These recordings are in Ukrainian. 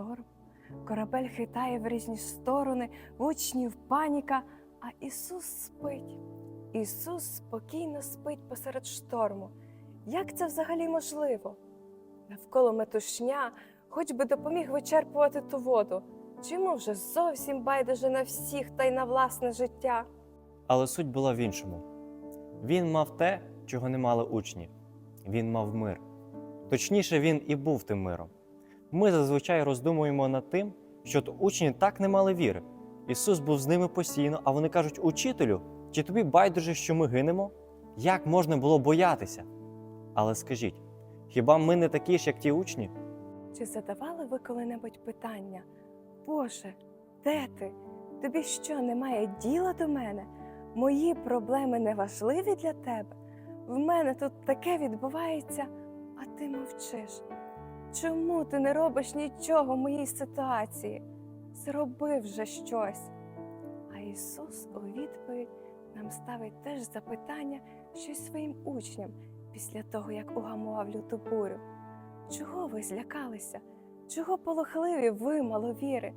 шторм, корабель хитає в різні сторони, учнів паніка, а Ісус спить. Ісус спокійно спить посеред шторму. Як це взагалі можливо? Навколо метушня, хоч би допоміг вичерпувати ту воду. Чи йому вже зовсім байдуже на всіх та й на власне життя? Але суть була в іншому. Він мав те, чого не мали учні. Він мав мир. Точніше, він і був тим миром. Ми зазвичай роздумуємо над тим, що учні так не мали віри. Ісус був з ними постійно, а вони кажуть: Учителю, чи тобі байдуже, що ми гинемо? Як можна було боятися? Але скажіть, хіба ми не такі ж, як ті учні? Чи задавали ви коли-небудь питання? Боже, де ти? Тобі що, немає діла до мене? Мої проблеми не важливі для тебе? В мене тут таке відбувається, а ти мовчиш. Чому ти не робиш нічого в моїй ситуації? Зроби вже щось. А Ісус у відповідь нам ставить теж запитання щось своїм учням після того, як угамував люту бурю. Чого ви злякалися? Чого полохливі ви, маловіри?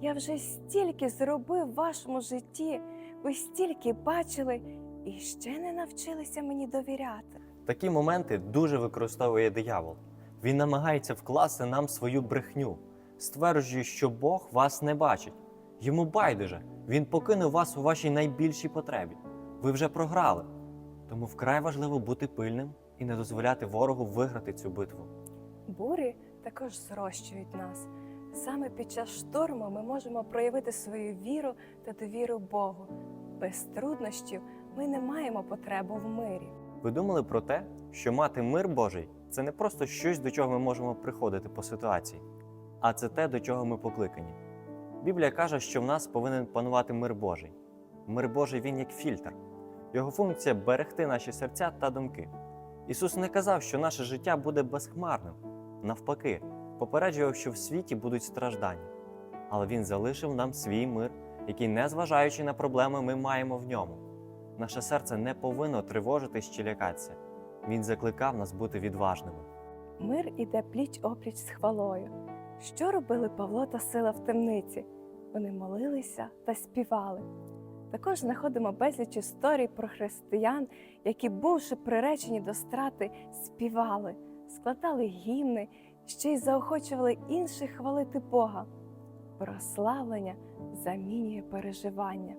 Я вже стільки зробив в вашому житті, ви стільки бачили і ще не навчилися мені довіряти. Такі моменти дуже використовує диявол. Він намагається вкласти нам свою брехню, стверджує, що Бог вас не бачить. Йому байдуже, він покинув вас у вашій найбільшій потребі. Ви вже програли. Тому вкрай важливо бути пильним і не дозволяти ворогу виграти цю битву. Бурі також зрощують нас. Саме під час шторму ми можемо проявити свою віру та довіру Богу. Без труднощів ми не маємо потребу в мирі. Ви думали про те, що мати мир Божий це не просто щось, до чого ми можемо приходити по ситуації, а це те, до чого ми покликані. Біблія каже, що в нас повинен панувати мир Божий. Мир Божий він як фільтр. Його функція берегти наші серця та думки. Ісус не казав, що наше життя буде безхмарним. Навпаки, попереджував, що в світі будуть страждання. Але Він залишив нам свій мир, який, незважаючи на проблеми, ми маємо в ньому. Наше серце не повинно тривожитись чи лякатися. Він закликав нас бути відважними. Мир іде пліч опліч з хвалою. Що робили Павло та Сила в темниці? Вони молилися та співали. Також знаходимо безліч історій про християн, які, бувши приречені до страти, співали, складали гімни, ще й заохочували інших хвалити Бога. Прославлення замінює переживання.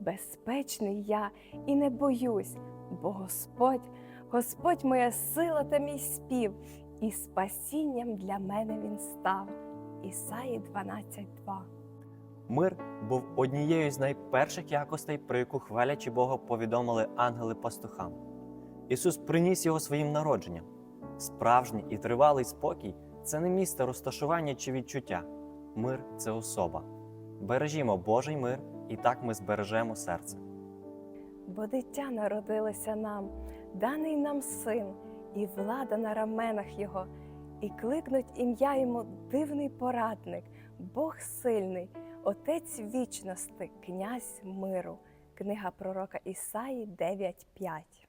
Безпечний я і не боюсь, бо Господь, Господь моя сила та мій спів, і спасінням для мене він став. Ісаї 12.2 Мир був однією з найперших якостей, про яку хвалячи Бога повідомили ангели пастухам. Ісус приніс його своїм народженням. Справжній і тривалий спокій це не місце розташування чи відчуття. Мир це особа. Бережімо Божий мир, і так ми збережемо серце. Бо дитя народилося нам, даний нам син, і влада на раменах його, і кликнуть ім'я йому дивний порадник, Бог сильний, Отець вічності, князь миру. Книга пророка Ісаї 9.5